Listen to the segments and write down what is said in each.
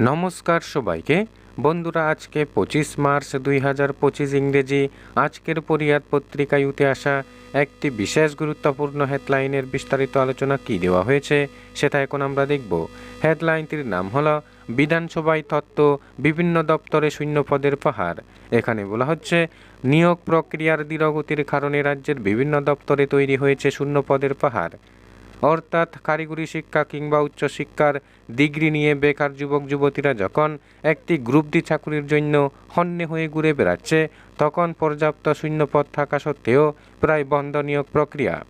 নমস্কার সবাইকে। বন্ধুরা, আজকে পঁচিশ মার্চ দুই হাজার পঁচিশ ইংরেজি আজকের পরিয়াদ পত্রিকায় উঠে আসা একটি বিশেষ গুরুত্বপূর্ণ হেডলাইনের বিস্তারিত আলোচনা কি দেওয়া হয়েছে সেটা এখন আমরা দেখব। হেডলাইনটির নাম হলো, বিধানসভায় তত্ত্ব বিভিন্ন দপ্তরে শূন্য পদের পাহাড়। এখানে বলা হচ্ছে, নিয়োগ প্রক্রিয়ার ধীরগতির কারণে রাজ্যের বিভিন্ন দপ্তরে তৈরি হয়েছে শূন্য পদের পাহাড়। অর্থাৎ কারিগরি শিক্ষা কিংবা উচ্চশিক্ষার ডিগ্রি নিয়ে বেকার যুবক যুবতীরা যখন একটি গ্রুপ ডি চাকুরির জন্য হন্যে হয়ে ঘুরে বেড়াচ্ছে, তখন পর্যাপ্ত শূন্যপদ থাকা সত্ত্বেও প্রায় বন্ধ নিয়োগ প্রক্রিয়া।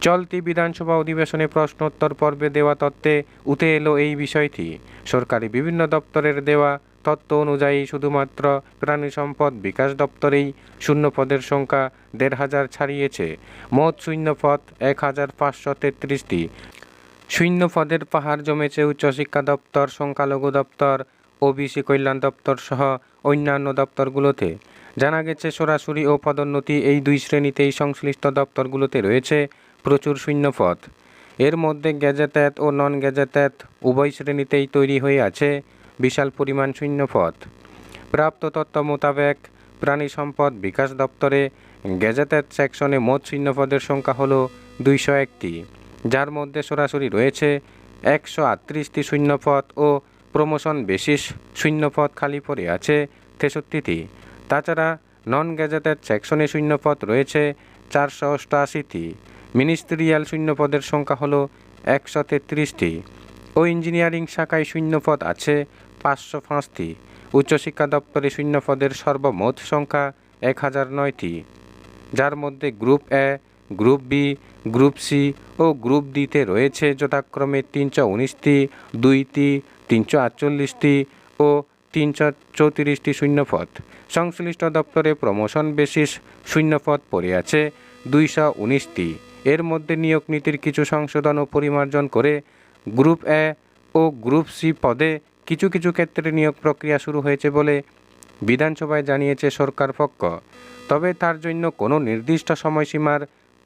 চলতি বিধানসভা অধিবেশনে প্রশ্নোত্তর পর্বে দেওয়া তত্ত্বে উঠে এলো এই বিষয়টি। সরকারি বিভিন্ন দপ্তরের দেওয়া তত্ত্ব অনুযায়ী শুধুমাত্র প্রাণী সম্পদ বিকাশ দপ্তরেই শূন্য পদের সংখ্যা দেড় হাজার ছাড়িয়েছে। মোট শূন্য পদ এক হাজার পাঁচশো তেত্রিশটি। শূন্য পদের পাহাড় জমেছে উচ্চশিক্ষা দপ্তর, সংখ্যালঘু দপ্তর, ওবিসি কল্যাণ দপ্তর সহ অন্যান্য দপ্তরগুলোতে। জানা গেছে, সরাসরি ও পদোন্নতি এই দুই শ্রেণীতেই সংশ্লিষ্ট দপ্তরগুলোতে রয়েছে প্রচুর শূন্য পদ। এর মধ্যে গ্যাজেটেড ও নন গ্যাজেটেড উভয় শ্রেণীতেই তৈরি হয়ে আছে। বিশাল পরিমাণ শূন্য পদ প্রাপ্ত তথ্য মোতাবেক প্রাণী সম্পদ বিকাশ দপ্তরে গ্যাজেটেড সেকশনে মোট শূন্য পদের সংখ্যা হল দুইশো একটি, যার মধ্যে সরাসরি রয়েছে একশো আটত্রিশটি শূন্যপদ ও প্রমোশন বেসিস শূন্যপদ খালি পড়ে আছে তেষট্টিটি। তাছাড়া নন গ্যাজেটেড সেকশনে শূন্যপদ রয়েছে চারশো অষ্টআশিটি মিনিস্ট্রিয়াল শূন্যপদের সংখ্যা হলো একশো তেত্রিশটি। ও ইঞ্জিনিয়ারিং শাখায় শূন্যপদ আছে পাঁচশো পাঁচটি। উচ্চশিক্ষা দপ্তরে শূন্যপদের সর্বমোট সংখ্যা এক হাজার নয়টি। যার মধ্যে group A, group B, group C O group ডিতে রয়েছে যথাক্রমে তিনশো উনিশটি, দুইটি তিনশো আটচল্লিশটি ও তিনশো চৌত্রিশটি শূন্যপদ। সংশ্লিষ্ট দপ্তরে প্রমোশন বেসিস শূন্যপদ পড়ে আছে দুইশো উনিশটি। এর মধ্যে নিয়োগ নীতির কিছু সংশোধন ও পরিমার্জন করে গ্রুপ এ ও গ্রুপ সি পদে কিছু কিছু ক্ষেত্রে নিয়োগ প্রক্রিয়া শুরু হয়েছে বলে বিধানসভায় জানিয়েছে সরকার পক্ষ। তবে তার জন্য কোনো নির্দিষ্ট সময়সীমার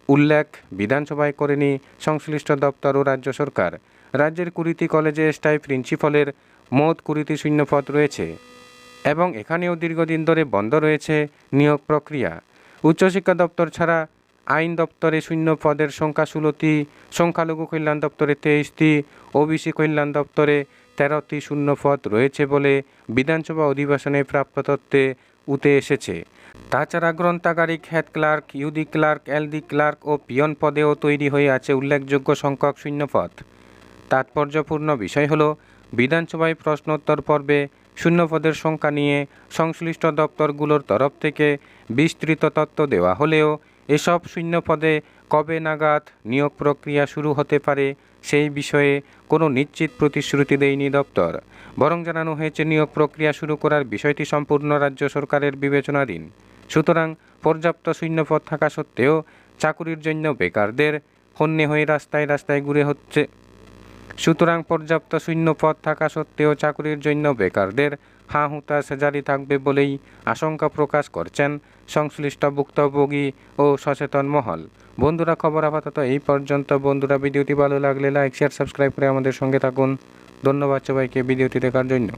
উল্লেখ বিধানসভায় করেনি সংশ্লিষ্ট দপ্তর ও রাজ্য সরকার। রাজ্যের কুড়িটি কলেজে স্থায়ী প্রিন্সিপালের মোট কুড়িটি শূন্যপদ রয়েছে এবং এখানেও দীর্ঘদিন ধরে বন্ধ রয়েছে নিয়োগ প্রক্রিয়া। উচ্চশিক্ষা দপ্তর ছাড়া আইন দপ্তরে শূন্য পদের সংখ্যা ষোলোটি, সংখ্যালঘু কল্যাণ দপ্তরে তেইশটি, ওবিসি কল্যাণ দপ্তরে তেরোটি শূন্য পদ রয়েছে বলে বিধানসভা অধিবেশনে প্রাপ্ত তথ্যে উঠে এসেছে। তাছাড়া গ্রন্থাগারিক head clerk, UD clerk, LD clerk ও পিয়ন পদেও তৈরি হয়ে আছে উল্লেখযোগ্য সংখ্যক শূন্যপদ তাৎপর্যপূর্ণ বিষয় হলো, বিধানসভায় প্রশ্নোত্তর পর্বে শূন্যপদের সংখ্যা নিয়ে সংশ্লিষ্ট দপ্তরগুলোর তরফ থেকে বিস্তৃত তত্ত্ব দেওয়া হলেও এসব শূন্য পদে কবে নাগাদ নিয়োগ প্রক্রিয়া শুরু হতে পারে সেই বিষয়ে কোনো নিশ্চিত প্রতিশ্রুতি দেয়নি দপ্তর। বরং জানানো হয়েছে নিয়োগ প্রক্রিয়া শুরু করার বিষয়টি সম্পূর্ণ রাজ্য সরকারের বিবেচনাধীন। সুতরাং পর্যাপ্ত শূন্যপদ থাকা সত্ত্বেও চাকুরির জন্য বেকারদের হন্যে হয়ে রাস্তায় রাস্তায় ঘুরে হচ্ছে। সুতরাং পর্যাপ্ত শূন্য পদ থাকা সত্ত্বেও চাকুরির জন্য বেকারদের হাঁ হুতাশ জারি থাকবে বলেই আশঙ্কা প্রকাশ করছেন সংশ্লিষ্ট ভুক্তভোগী ও সচেতন মহল। বন্ধুরা, খবর আপাতত এই পর্যন্ত। বন্ধুরা, ভিডিওটি ভালো লাগলে লাইক, শেয়ার, সাবস্ক্রাইব করে আমাদের সঙ্গে থাকুন। ধন্যবাদ সবাইকে ভিডিওটি দেখার জন্য।